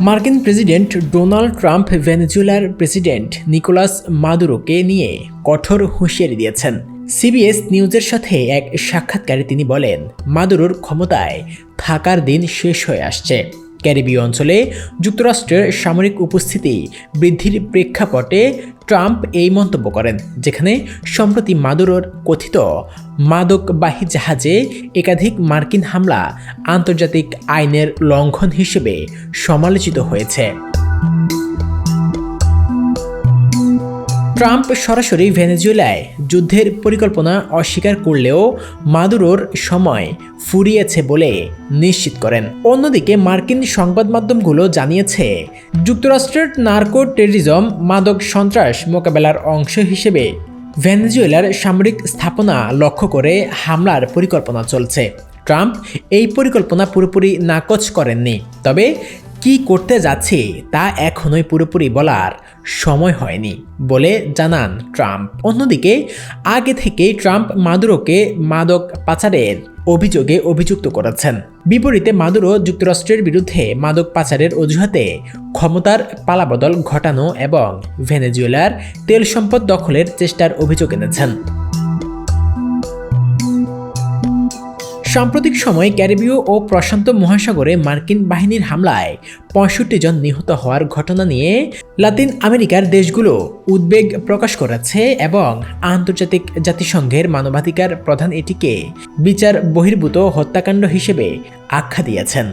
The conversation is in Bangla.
মার্কিন প্রেসিডেন্ট ডোনাল্ড ট্রাম্প ভেনেজুয়েলার প্রেসিডেন্ট নিকোলাস মাদুরোকে নিয়ে কঠোর হুঁশিয়ারি দিয়েছেন। সিবিএস নিউজের সাথে এক সাক্ষাৎকারে তিনি বলেন, মাদুরোর ক্ষমতায় থাকার দিন শেষ হয়ে আসছে। ক্যারিবীয় অঞ্চলে যুক্তরাষ্ট্রের সামরিক উপস্থিতি বৃদ্ধির প্রেক্ষাপটে ট্রাম্প এই মন্তব্য করেন, যেখানে সম্প্রতি মাদুরোর কথিত মাদকবাহী জাহাজে একাধিক মার্কিন হামলা আন্তর্জাতিক আইনের লঙ্ঘন হিসেবে সমালোচিত হয়েছে। ট্রাম্প সরাসরি ভেনেজুয়েলায় যুদ্ধের পরিকল্পনা অস্বীকার করলেও মাদুরোর সময় ফুরিয়েছে বলে নিশ্চিত করেন। অন্যদিকে মার্কিন সংবাদ মাধ্যমগুলো জানিয়েছে, যুক্তরাষ্ট্রের নার্কো টেরিজম মাদক সন্ত্রাস মোকাবেলার অংশ হিসেবে ভেনেজুয়েলার সামরিক স্থাপনা লক্ষ্য করে হামলার পরিকল্পনা চলছে। ট্রাম্প এই পরিকল্পনা পুরোপুরি নাকচ করেননি। তবে কি করতে যাচ্ছে তা এখনোই পুরোপুরি বলার সময় হয়নি বলে জানান ট্রাম্প। অন্যদিকে, আগে থেকেই ট্রাম্প মাদুরোকে মাদক পাচারের অভিযোগে অভিযুক্ত করেছেন। বিপরীতে মাদুরো যুক্তরাষ্ট্রের বিরুদ্ধে মাদক পাচারের অজুহাতে ক্ষমতার পালাবদল ঘটানো এবং ভেনেজুয়েলার তেল সম্পদ দখলের চেষ্টার অভিযোগ এনেছেন। সাম্প্রতিক সময়ে ক্যারিবীয় ও প্রশান্ত মহাসাগরে মার্কিন বাহিনীর হামলায় পঁয়ষট্টি জন নিহত হওয়ার ঘটনা নিয়ে লাতিন আমেরিকার দেশগুলো উদ্বেগ প্রকাশ করেছে এবং আন্তর্জাতিক জাতিসংঘের মানবাধিকার প্রধান এটিকে বিচার বহির্ভূত হত্যাকাণ্ড হিসেবে আখ্যা দিয়েছেন।